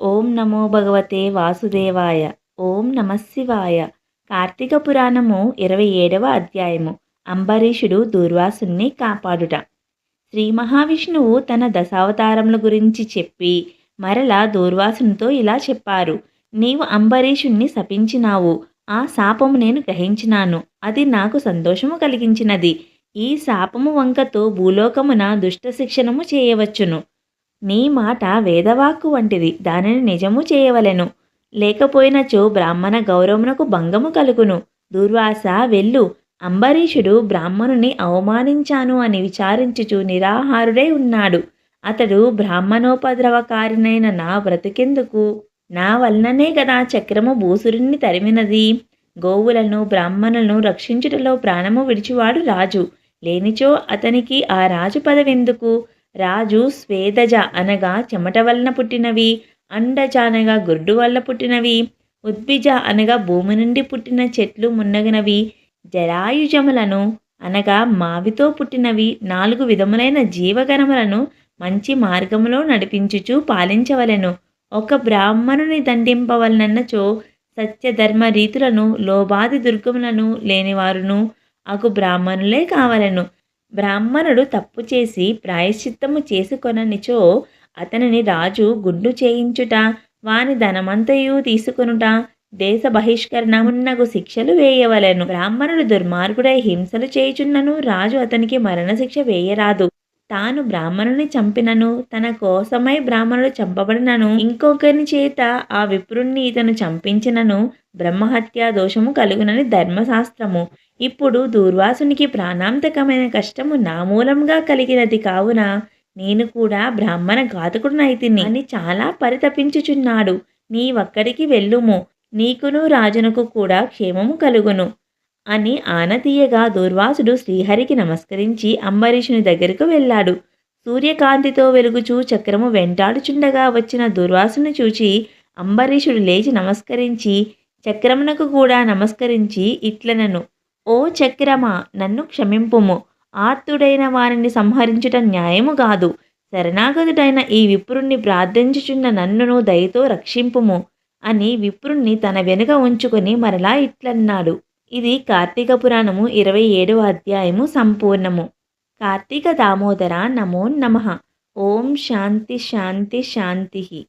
ఓం నమో భగవతే వాసుదేవాయ. ఓం నమశివాయ కార్తీక పురాణము ఇరవై ఏడవ అధ్యాయము. అంబరీషుడు దూర్వాసుని కాపాడుట. శ్రీ మహావిష్ణువు తన దశావతారముల గురించి చెప్పి మరలా దూర్వాసునితో ఇలా చెప్పారు. నీవు అంబరీషుణ్ణి శపించినావు. ఆ శాపము నేను గ్రహించినాను. అది నాకు సంతోషము కలిగించినది. ఈ శాపము వంకతో భూలోకమున దుష్ట శిక్షణము చేయవచ్చును. నీ మాట వేదవాక్కు వంటిది. దానిని నిజము చేయవలెను. లేకపోయినచో బ్రాహ్మణ గౌరవమునకు భంగము కలుగును. దుర్వాస వెళ్ళు. అంబరీషుడు బ్రాహ్మణుని అవమానించాను అని విచారించుచు నిరాహారుడై ఉన్నాడు. అతడు బ్రాహ్మణోపద్రవకారినైన నా బ్రతికెందుకు? నా వలననే కదా చక్రము భూసురుణ్ణి తరిమినది. గోవులను బ్రాహ్మణులను రక్షించుటలో ప్రాణము విడిచివాడు రాజు. లేనిచో అతనికి ఆ రాజు పదవెందుకు? రాజు స్వేదజ అనగా చెమట వలన పుట్టినవి అండజ అనగా గుడ్డు వల్ల పుట్టినవి ఉద్భిజ అనగా భూమి నుండి పుట్టిన చెట్లు మున్నగినవి జరాయుజములను అనగా మావితో పుట్టినవి నాలుగు విధములైన జీవగణములను మంచి మార్గములో నడిపించుచు పాలించవలెను. ఒక బ్రాహ్మణుని దండింపవలనన్నచో సత్యధర్మ రీతులను లోబాది దుర్గములను లేనివారును అగు బ్రాహ్మణులే కావలను. బ్రాహ్మణుడు తప్పు చేసి ప్రాయశ్చిత్తము చేసుకొననిచో అతనిని రాజు గుండు చేయించుట వాని ధనమంతయు తీసుకొనుట దేశ బహిష్కరణమున్నగు శిక్షలు వేయవలెను. బ్రాహ్మణుడు దుర్మార్గుడై హింసలు చేయుచున్నను రాజు అతనికి మరణశిక్ష వేయరాదు. తాను బ్రాహ్మణుని చంపినను తన కోసమై బ్రాహ్మణుడు చంపబడినను ఇంకొకరిని చేత ఆ విప్రుణ్ణి ఇతను చంపించినను బ్రహ్మహత్యా దోషము కలుగునని ధర్మశాస్త్రము. ఇప్పుడు దూర్వాసునికి ప్రాణాంతకమైన కష్టము నా మూలంగా కలిగినది కావున నేను కూడా బ్రాహ్మణ ఘాతకుడునైతిని అని చాలా పరితపించుచున్నాడు. నీవక్కడికి వెళ్ళుము. నీకును రాజునకు కూడా క్షేమము కలుగును. అని ఆనతీయగా దూర్వాసుడు శ్రీహరికి నమస్కరించి అంబరీషుని దగ్గరకు వెళ్ళాడు. సూర్యకాంతితో వెలుగుచూ చక్రము వెంటాడుచుండగా వచ్చిన దూర్వాసుని చూచి అంబరీషుడు లేచి నమస్కరించి చక్రమునకు కూడా నమస్కరించి ఇట్లనను ఓ చక్రమా నన్ను క్షమింపుము. ఆర్తుడైన వారిని సంహరించుట న్యాయము కాదు. శరణాగతుడైన ఈ విప్రుణ్ణి ప్రార్థించుచున్న నన్నును దయతో రక్షింపుము అని విప్రుణ్ణి తన వెనుక ఉంచుకొని మరలా ఇట్లన్నాడు. ఇది కార్తీక పురాణము ఇరవై ఏడవ అధ్యాయము సంపూర్ణము. కార్తీక దామోదర నమో నమ. ఓం శాంతి శాంతి శాంతి.